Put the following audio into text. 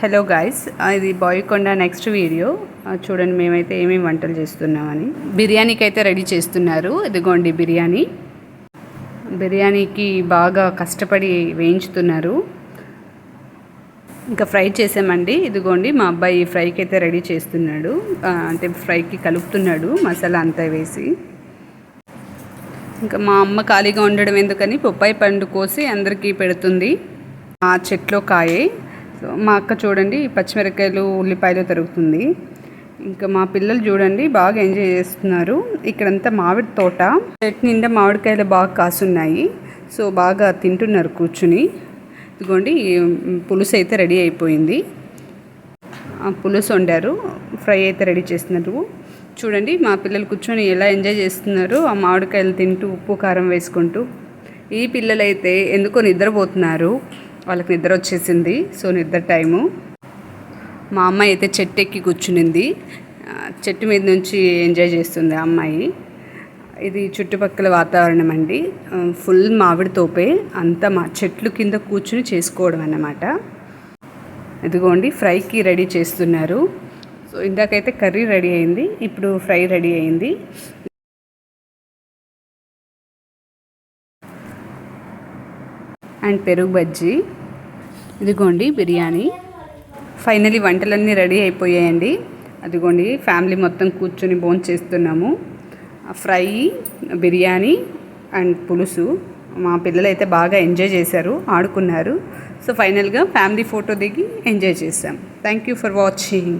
Hello guys uh, ఇది బాయ్కొండ next video చూడండి మేమైతే ఏమేమి వంటలు చేస్తున్నామని. బిర్యానీకి అయితే రెడీ చేస్తున్నారు. ఇదిగోండి బిర్యానీ. బిర్యానీకి బాగా కష్టపడి వేయించుతున్నారు. ఇంకా ఫ్రై చేసామండి. ఇదిగోండి మా అబ్బాయి ఫ్రైకి అయితే రెడీ చేస్తున్నాడు. అంటే ఫ్రైకి కలుపుతున్నాడు మసాలా అంతా వేసి. ఇంకా మా అమ్మ ఖాళీగా ఉండడం ఎందుకని బొప్పాయి పండు కోసి అందరికీ పెడుతుంది. ఆ చెట్లో కాయే. మా అక్క చూడండి పచ్చిమిరపకాయలు ఉల్లిపాయలు తరుగుతుంది. ఇంకా మా పిల్లలు చూడండి బాగా ఎంజాయ్ చేస్తున్నారు. ఇక్కడంతా మామిడి తోట. చెట్టు నిండా మామిడికాయలు బాగా కాసున్నాయి. సో బాగా తింటున్నారు కూర్చుని. ఇదిగోండి పులుసు అయితే రెడీ అయిపోయింది. ఆ పులుసు వండారు. ఫ్రై అయితే రెడీ చేస్తున్నారు. చూడండి మా పిల్లలు కూర్చొని ఎలా ఎంజాయ్ చేస్తున్నారు. ఆ మామిడికాయలు తింటూ ఉప్పు కారం వేసుకుంటూ. ఈ పిల్లలైతే ఎందుకో నిద్రపోతున్నారు. వాళ్ళకి నిద్ర వచ్చేసింది. సో నిద్ర టైము. మా అమ్మాయి అయితే చెట్టు ఎక్కి కూర్చునింది చెట్టు మీద నుంచి ఎంజాయ్ చేస్తుంది ఆ అమ్మాయి. ఇది చుట్టుపక్కల వాతావరణం అండి. ఫుల్ మామిడి తోపే. అంతా మా చెట్లు కింద కూర్చుని చేసుకోవడం అన్నమాట. ఇదిగోండి ఫ్రైకి రెడీ చేస్తున్నారు. సో ఇందాకైతే కర్రీ రెడీ అయింది. ఇప్పుడు ఫ్రై రెడీ అయింది. అండ్ పెరుగు బజ్జీ. ఇదిగోండి బిర్యానీ. ఫైనలీ వంటలన్నీ రెడీ అయిపోయాయండి. అదిగోండి ఫ్యామిలీ మొత్తం కూర్చొని భోజనం చేస్తున్నాము ఫ్రై బిర్యానీ అండ్ పులుసు. మా పిల్లలు అయితే బాగా ఎంజాయ్ చేశారు ఆడుకున్నారు. సో ఫైనల్గా ఫ్యామిలీ ఫోటో దిగి ఎంజాయ్ చేసాం థ్యాంక్ యూ ఫర్ వాచింగ్